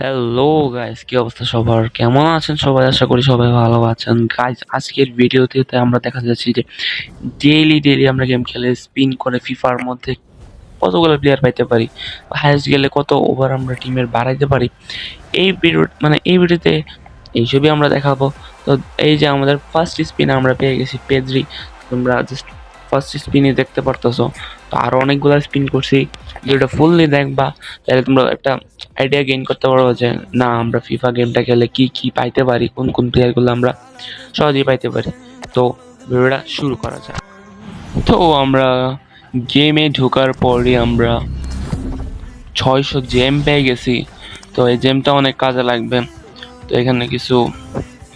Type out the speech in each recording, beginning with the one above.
Hello guys কি অবস্থা সবার? কেমন আছেন সবাই? আশা করি সবাই ভালো আছেন। গাইস আজকের ভিডিওতে আমরা দেখা যাচ্ছে যে ডেইলি ডেইলি আমরা গেম খেলে স্পিন করে ফিফার মধ্যে কতগুলো প্লেয়ার পাইতে পারি হায়েস্ট গেলে কত ওভার আমরা টিমের বাড়াইতে পারি। এই ভিডিও মানে এই ভিডিওতে এইসবই আমরা দেখাবো। তো এই যে আমাদের ফার্স্ট স্পিন আমরা পেয়ে গেছি পেদ্রি তোমরা জাস্ট ফার্স্ট স্পিনে দেখতে পারতেছো। তো আরও অনেকগুলো স্পিন করছি। ভিডিওটা ফুললি দেখবা তাহলে তোমরা একটা আইডিয়া গেইন করতে পারব যে, না, আমরা ফিফা গেমটা খেলে কি কি পাইতে পারি, কোন কোন প্লেয়ারগুলো আমরা সহজেই পাইতে পারি। তো, ভিডিওটা শুরু করা যাক। তো, আমরা গেমে ঢোকার পরই আমরা ছয়শো জেম পেয়ে গেছি। তো, এই জেমটা অনেক কাজে লাগবে। তো, এখানে কিছু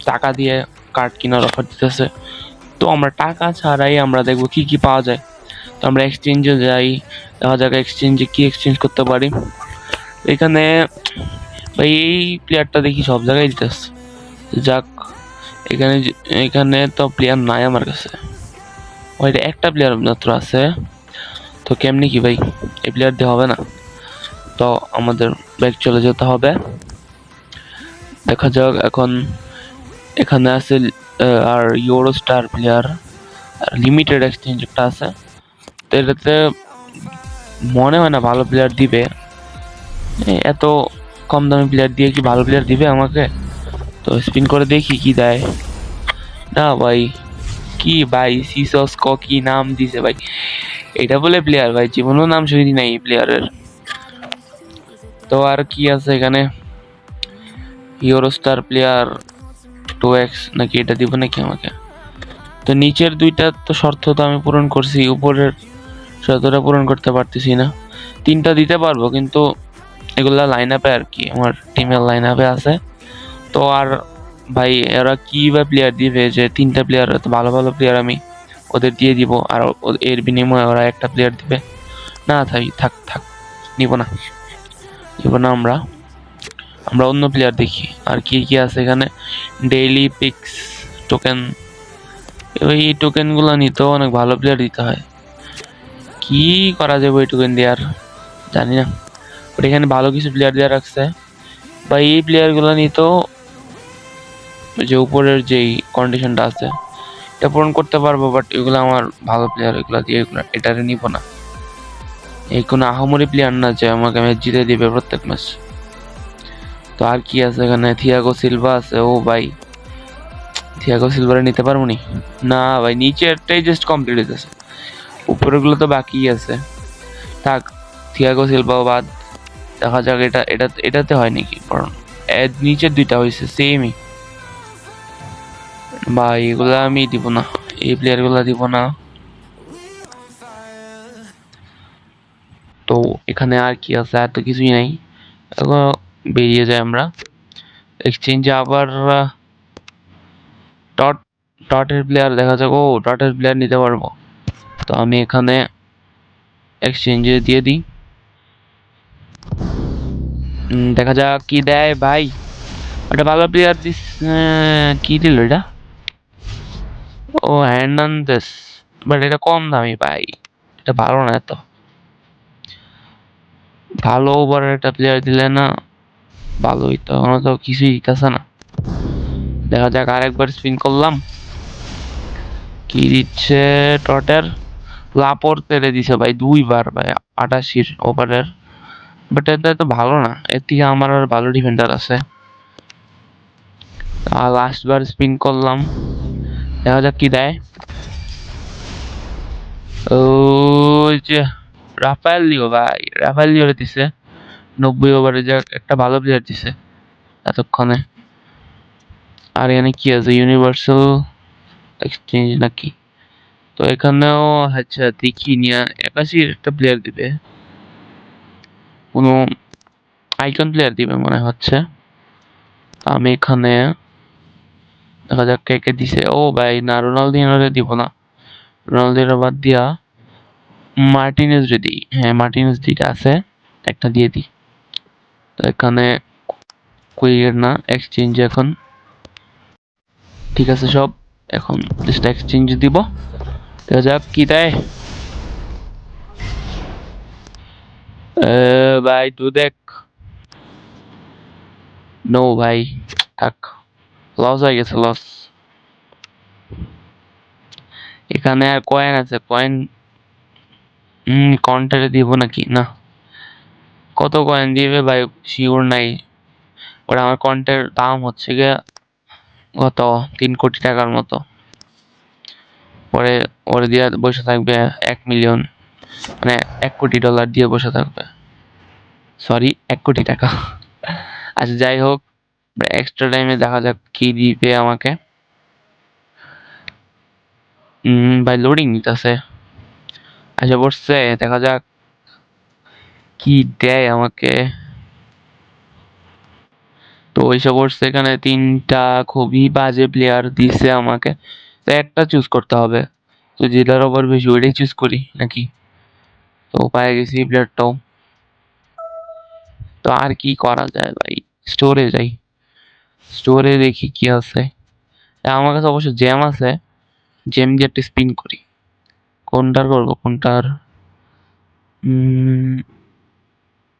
টাকা দিয়ে কার্ড কেনার অফার দিতেছে। তো, আমরা টাকা ছাড়াই আমরা দেখব কি কি পাওয়া যায়। আমরা এক্সচেঞ্জে যাই, দেখা যাক এক্সচেঞ্জে কি এক্সচেঞ্জ করতে পারি। এখানে ভাই, এই প্লেয়ারটা দেখি সব জায়গায় দিতেছে। যাক, এখানে এখানে তো প্লেয়ার নাই আমার কাছে। ওইটা একটা প্লেয়ার মাত্র আছে। তো কেমনি কি ভাই এই প্লেয়ার দিয়ে হবে না। তো আমাদের ব্যাগ চলে যেতে হবে। দেখা যাক এখন এখানে আছে আর euro star player limited exchange একটা আছে। এটাতে মনে হয় না ভালো প্লেয়ার দিবে। এ, এত কম দামি প্লেয়ার দিয়ে কি ভালো প্লেয়ার দিবে আমাকে? তো স্পিন করে দেখি কি দেয়। না ভাই কি ভাই সিসস ক কি নাম দিছে ভাই। এটা বলে প্লেয়ার ভাই জীবনেও নাম শুনি নাই প্লেয়ারের তো আর কি আছে এখানে? Euro star player two X নাকি এটা দিব নাকি আমাকে? তো নিচের দুইটা তো শর্ত তো আমি পূরণ করছি উপরের শর্তটা পূরণ করতে পারতেছি না। তিনটা দিতে পারব, কিন্তু এগুলা লাইন আপে আর কি, আমার টিমের লাইন আপে আছে। তো আর ভাই, এরা কি বা প্লেয়ার দিবে যে তিনটা প্লেয়ার ভালো ভালো প্লেয়ার আমি ওদের দিয়ে দিব, আর এর বিনিময়ে ওরা একটা প্লেয়ার দিবে। না থাই থাক থাক, নিব না। নিব না আমরা। আমরা অন্য প্লেয়ার দেখি, আর কি কি আছে এখানে? ডেইলি পিক্স টোকেন এই টোকেনগুলো নিতেও অনেক ভালো প্লেয়ার দিতে হয়। কি করা যাবে ওই টোকেন দিয়ে আর? জানি না। বাট এখানে ভালো কিছু প্লেয়ার দেওয়া রাখছে। বা এই প্লেয়ারগুলো নিতেও ওই যে উপরের যেই কন্ডিশনটা আছে, এটা পূরণ করতে পারব বাট এগুলো আমার ভালো প্লেয়ার এগুলো দিয়ে এগুলো এটারে নিব না। এই কোনো আহামরি প্লেয়ার না যে আমাকে ম্যাচ জিতে দিবে প্রত্যেক ম্যাচ তো আর কি আছে এখানে? থিয়াগো সিলভা আছে, ও ভাই। থিয়াগো সিলভারে নিতে পারব নি? ভাই, নিচেরটাই জাস্ট কমপ্লিট হইতেছে উপরেরগুলো তো বাকি আছে। থাক থিয়াগো সিলভাও বাদ। দেখা যাক এটা এটা, এটাতে হয় নাকি? কারণ নিচের দুইটা হয়েছে সেমই বা এগুলা আমি দিব না। এই প্লেয়ারগুলা দিব না। তো এখানে আর কি আছে? আর তো কিছুই নাই। এখন বেরিয়ে যাই আমরা। এক্সচেঞ্জে আবার টট টটের প্লেয়ার দেখা যাক। ও টটের প্লেয়ার নিতে পারব। তো আমি এখানে এক্সচেঞ্জে দিয়ে দিই। দেখা যাক কি দেয় ভাই। একটা ভালো প্লেয়ার দিস কি দিল এটা? ও হ্যান্ডান্দেস বাট এটা কম দামি ভাই। এটা ভালো না এত। ভালো ওভারের একটা প্লেয়ার দিলে না ভালোই তো। এখনও তো কিছুই দিতেছে না। দেখা যাক আরেকবার স্পিন করলাম। কি দিচ্ছে টটের লাপর তেরে দিছে ভাই, দুইবার ভাই, আটাশির ওভারের বাট এটা তো ভালো না, এর থেকে আমার আর ভালো ডিফেন্ডার আছে। আর লাস্ট বার স্পিন করলাম। দেখা যাক কি দেয়। ওই যে রাফায়েল লিও ভাই রাফায়েল লিও দিছে। নব্বই ওভারে যে একটা ভালো প্লেয়ার দিছে, এতক্ষণে। আর এখানে কি আছে ইউনিভার্সাল এক্সচেঞ্জ নাকি? তো এখানেও আচ্ছা দেখি নিয়ে একাশির একটা প্লেয়ার দিবে। কোনো আইকন প্লেয়ার দিবে মনে হচ্ছে। আমি এখানে দেখা যাক কে কে দিছে। ও ভাই, না, রোনালদিনোরে দিব না। রোনালদিনো বাদ দিয়া মার্টিনেজ দিই। হ্যাঁ মার্টিনেজ দুইটা আছে, একটা দিয়ে দিই। তো এখানে কুইয়ের না এক্সচেঞ্জ এখন। ঠিক আছে সব, এখন জাস্ট এক্সচেঞ্জ দিব। যাক কি দেয় ভাই তুই দেখ নো ভাই থাক লস হয়ে গেছে লস এখানে আর কয়েন আছে কয়েন হুম কন্টারে দিব নাকি? না। কত কয়েন দিবে ভাই? শিওর নাই। ওরা আমার কন্টের দাম হচ্ছে গিয়ে কত তিন কোটি টাকার মতো। পরে, ওরে দিয়ে বসে থাকবে এক মিলিয়ন মানে এক কোটি ডলার দিয়ে বসে থাকবে। সরি এক কোটি টাকা। আচ্ছা যাই হোক এক্সট্রা টাইমে দেখা যাক কি দিবে আমাকে। ভাই লোডিং নিতেছে। আচ্ছা বসছে, দেখা যাক কি দেয় আমাকে। তো ওইসব বসছে এখানে তিনটা খুবই বাজে প্লেয়ার দিছে আমাকে। তো একটা চুজ করতে হবে। তো যেটার ওভার বেশি ওইটাই চুজ করি নাকি? তো পায়ে গেছি প্লেয়ারটাও তো আর কি করা যায় ভাই? স্টোরে যাই। স্টোরে দেখি কি আছে। আমার কাছে অবশ্য জ্যাম আছে। জ্যাম দিয়ে একটা স্পিন করি। কোনটার করব? কোনটার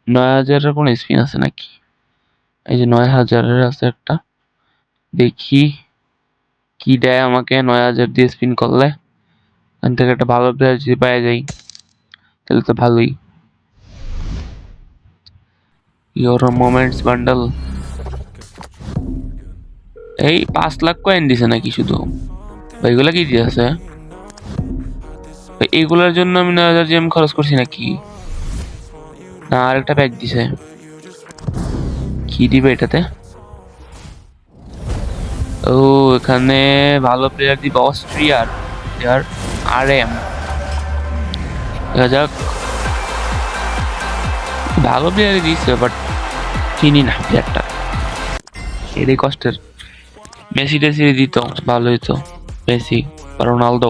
নয় হাজারের কোনো স্পিন আছে নাকি? এই যে নয় হাজারের আছে একটা। দেখি। কি দেয় আমাকে? নয় হাজার দিয়ে স্পিন করলে? এখান থেকে একটা ভালো প্লেয়ার যদি পাওয়া যাই, তাহলে তো ভালোই। ইউরো মোমেন্টস বান্ডেল এই পাঁচ লাখ কয়েন দিছে নাকি শুধু? এগুলা কি দিয়েছে এইগুলোর জন্য আমি নয় হাজার জিএম খরচ করছি নাকি? না, আরেকটা প্যাক দিছে। কি দিবে এটাতে? ও, এখানে ভালো প্লেয়ার দিবে অস্ট্রিয়ার প্লেয়ার আর এম যাক। ভালো বাট চিনি না প্লেয়ারটা এটাই কষ্টের। মেসি টেসি দিত, ভালো হইতো। Messi Ronaldo.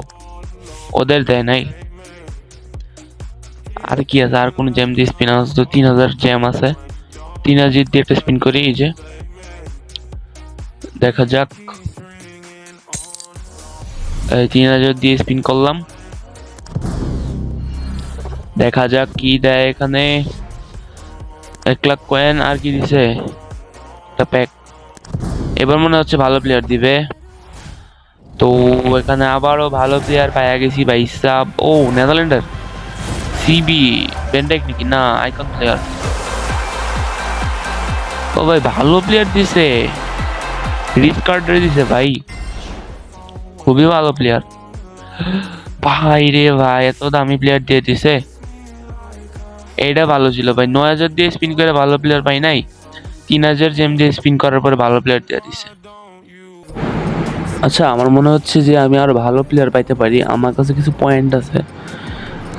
ওদের দেয় নাই। আর কি আছে? আর কোন জ্যাম দিয়ে স্পিন আছে তো তিন হাজার জ্যাম আছে। তিন হাজার দিয়ে একটা স্পিন করি, এই যে। দেখা যাক। তিন হাজার দিয়ে স্পিন করলাম। দেখা যাক কি দেয় এখানে। এক লাখ কয়েন আর কি দিছে? একটা প্যাক এবার মনে হচ্ছে ভালো প্লেয়ার দিবে। তো এখানে আবারও ভালো প্লেয়ার পাইয়া গেছি ভাই সাব ও, নেদারল্যান্ডের। সিবি বেন্ডেক নাকি? না আইকন প্লেয়ার ও ভাই, ভালো প্লেয়ার দিছে। রিপ কার্ডে দিছে ভাই। খুবই ভালো প্লেয়ার ভাই রে ভাই, এত দামি প্লেয়ার দিয়ে দিছে। এইটা ভালো ছিল ভাই। নয় হাজার দিয়ে স্পিন করে ভালো প্লেয়ার পাই নাই। তিন হাজার জেম দিয়ে স্পিন করার পরে ভালো প্লেয়ার দিয়ে দিছে। আচ্ছা আমার মনে হচ্ছে যে আমি আরও ভালো প্লেয়ার পাইতে পারি। আমার কাছে কিছু পয়েন্ট আছে।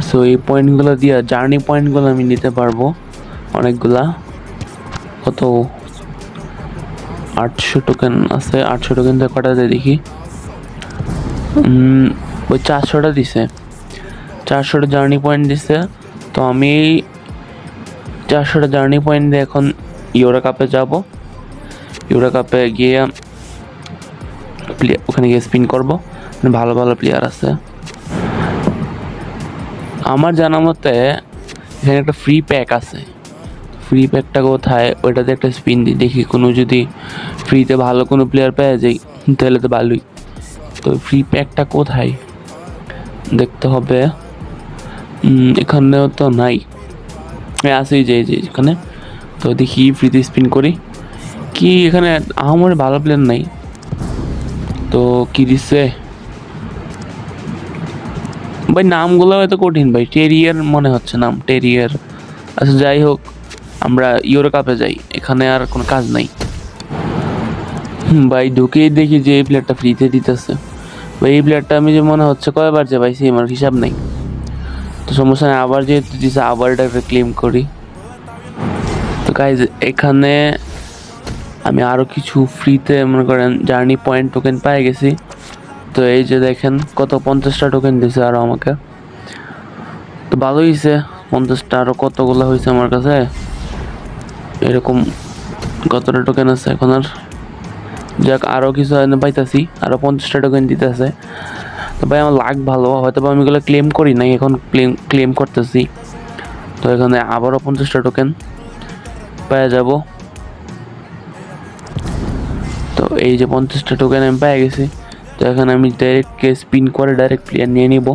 সো এই পয়েন্টগুলো দিয়ে জার্নি পয়েন্টগুলো আমি নিতে পারব। অনেকগুলা। কত? আটশো টোকেন আছে, আটশো টোকেন দিয়ে কটা দেয় দেখি। ওই চারশোটা দিছে। চারশোটা জার্নি পয়েন্ট দিছে। তো আমি চারশোটা জার্নি পয়েন্ট দিয়ে এখন ইউরো কাপে যাব। ইউরো কাপে গিয়ে প্লে- ওখানে গিয়ে স্পিন করব। ভালো ভালো প্লেয়ার আছে। আমার জানা মতে এখানে একটা ফ্রি প্যাক আছে। ফ্রি প্যাকটা কোথায়, ওইটাতে একটা স্পিন দিই দেখি কোনো যদি ফ্রিতে ভালো কোনো প্লেয়ার পেয়ে যাই তাহলে তো ভালোই। তো ফ্রি প্যাকটা কোথায়? দেখতে হবে। এখানেও তো নাই। এই যে যে, এখানে। তো দেখি ফ্রিতে স্পিন করি। কি, এখানে আমার ভালো প্লেয়ার নাই। তো কি দিচ্ছে ভাই, নামগুলো হয়তো কঠিন, ভাই। টেরিয়ার মনে হচ্ছে নাম টেরিয়ার আচ্ছা যাই হোক। আমরা ইউরো কাপে যাই, এখানে আর কোনো কাজ নাই। ভাই, ঢুকেই দেখি যে এই প্লেয়ারটা ফ্রিতে দিতেছে। ভাই, এই প্লেয়ারটা আমি যে মনে হচ্ছে কয়বার যে ভাই সেই আমার হিসাব নেই। তো সমস্যা নেই, আবার যেহেতু দিছে, আবার এটাকে ক্লেম করি। তো গাইজ এখানে আমি আরও কিছু ফ্রিতে মনে করেন জার্নি পয়েন্ট টোকেন পেয়ে গেছি। তো এই যে দেখেন, কত পঞ্চাশটা টোকেন দিছে আরও আমাকে। তো ভালোই হয়েছে পঞ্চাশটা আরও কতগুলো হয়েছে আমার কাছে? এরকম কতটা টোকেন আছে এখন আর? যাক আরও কিছু পাইতাছি, আরও পঞ্চাশটা টোকেন দিতেছে। তো ভাই, আমার লাগ ভালো। হয়তো বা আমি এগুলো ক্লেম করি নাই, এখন ক্লেম ক্লেম করতেছি। তো এখানে আবারও পঞ্চাশটা টোকেন পেয়ে যাব। তো এই যে পঞ্চাশটা টোকেন আমি পেয়ে গেছি। তো এখানে আমি ডাইরেক্ট কে স্পিন করে ডাইরেক্ট প্লেয়ার নিয়ে নিব।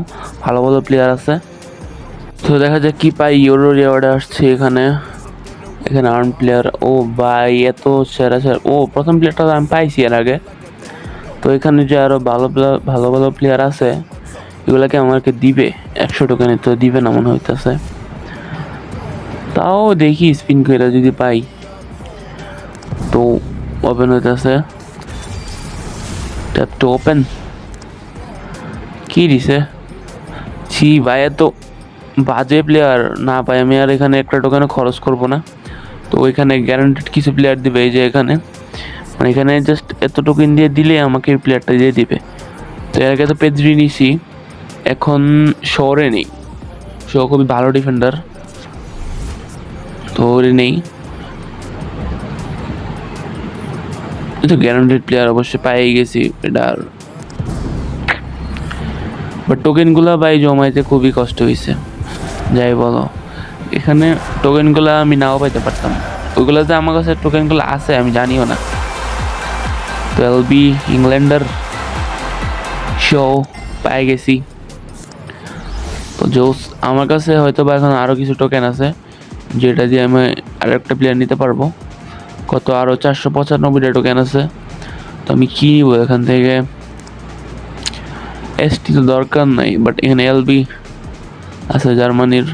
ভালো ভালো প্লেয়ার আছে। তো দেখা যাক কী পাই ইউরো রিওয়ার্ডে আসছে এখানে। এখানে আর্ন প্লেয়ার ও ভাই, এত সেরা সেরা ও প্রথম প্লেয়ারটা আমি পাইছি এর আগে। তো এখানে যে আরও ভালো ভালো ভালো প্লেয়ার আছে, এগুলাকে আমাকে দিবে। একশো টোকেনে তো দিবে না মনে হইতেছে। তাও দেখি স্পিন করে যদি পাই। তো ওপেন হইতেছে। ট্যাপ ওপেন কি দিছে? ছি ভাই, এত বাজে প্লেয়ার না পাই আমি আর এখানে একটা টোকেনে খরচ করব না। তো ওইখানে গ্যারান্টেড কিছু প্লেয়ার দিবে এই যে এখানে। মানে এখানে জাস্ট এত টোকেন দিয়ে দিলে আমাকে এই প্লেয়ারটা দিয়ে দিবে। তো এর আগে তো পেদ্রি নিছি, এখন শহরে নেই। শো খুবই ভালো ডিফেন্ডার তো ওরে নেই। তো গ্যারান্টেড প্লেয়ার অবশ্যই পাই গেছি, এটা আর। বাট টোকেনগুলো বাই জমাইতে খুবই কষ্ট হয়েছে যাই বলো। এখানে টোকেনগুলো আমি নাও পাইতে পারতাম। ওইগুলো যে আমার কাছে টোকেনগুলো আছে, আমি জানিও না। তো এলবি ইংল্যান্ডার শো পাই গেছি। তো জোস, আমার কাছে হয়তো বা এখন আরও কিছু টোকেন আছে, যেটা দিয়ে আমি আর একটা প্লেয়ার নিতে পারব। কত? আরও চারশো পঁচানব্বইটা টোকেন আছে। তো আমি কী নিবো এখান থেকে? এসটি তো দরকার নাই বাট এখানে এলবি আছে জার্মানির।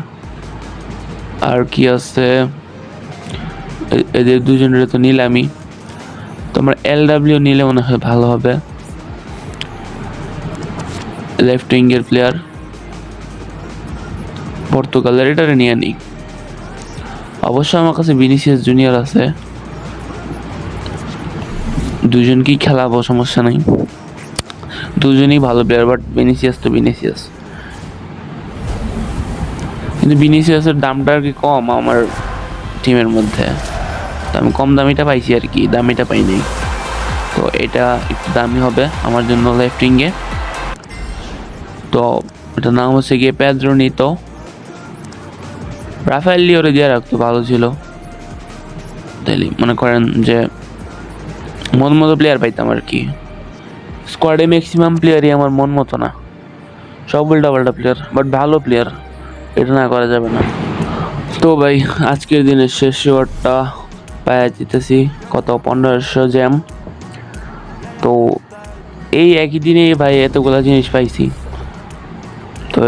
আর কি আছে? এদের দুজনের তো নিলামই। তো আমরা এল ডাব্লিউ নিলে মনে হয় ভালো হবে। লেফট উইঙ্গের প্লেয়ার পর্তুগালের এটারে নিয়ে নিই। অবশ্য আমার কাছে ভিনিসিয়াস জুনিয়র আছে। দুজনকেই খেলাবো, সমস্যা নাই। দুজনেই ভালো প্লেয়ার বাট ভিনিসিয়াস তো ভিনিসিয়াস কিন্তু ভিনিসিয়াসের দামটা আর কি কম আমার টিমের মধ্যে। তো আমি কম দামিটা পাইছি আর কি, দামিটা পাই নাই। তো এটা একটু দামি হবে আমার জন্য লেফট উইঙ্গে তো এটার নাম হচ্ছে গিয়ে প্যাদ্রো নিতো রাফায়েল লিওরে দিয়ে রাখতো ভালো ছিল। তাইলে মনে করেন যে মন মতো প্লেয়ার পাইতাম আর কি। স্কোয়াডে ম্যাক্সিমাম প্লেয়ারই আমার মন মতো না। সব উল্টা পাল্টা প্লেয়ার বাট ভালো প্লেয়ার এটা না করা যাবে না। তো ভাই, আজকের দিনের শেষ ওয়ার্ডটা পায়া জিতেছি কত পনেরোশো জ্যাম তো এই একই দিনে ভাই এতগুলো জিনিস পাইছি। তো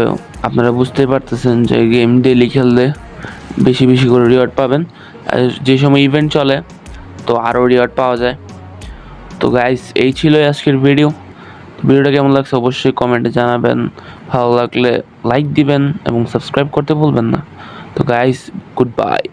আপনারা বুঝতে পারতেছেন যে গেম ডেলি খেললে বেশি বেশি করে রিওয়ার্ড পাবেন। আর যে সময় ইভেন্ট চলে, তো আরও রিওয়ার্ড পাওয়া যায়। তো গাইস এই ছিল আজকের ভিডিও ভিডিওটা কেমন লাগছে অবশ্যই কমেন্টে জানাবেন। ভালো লাগলে লাইক দিবেন এবং সাবস্ক্রাইব করতে ভুলবেন না। তো গাইস গুড বাই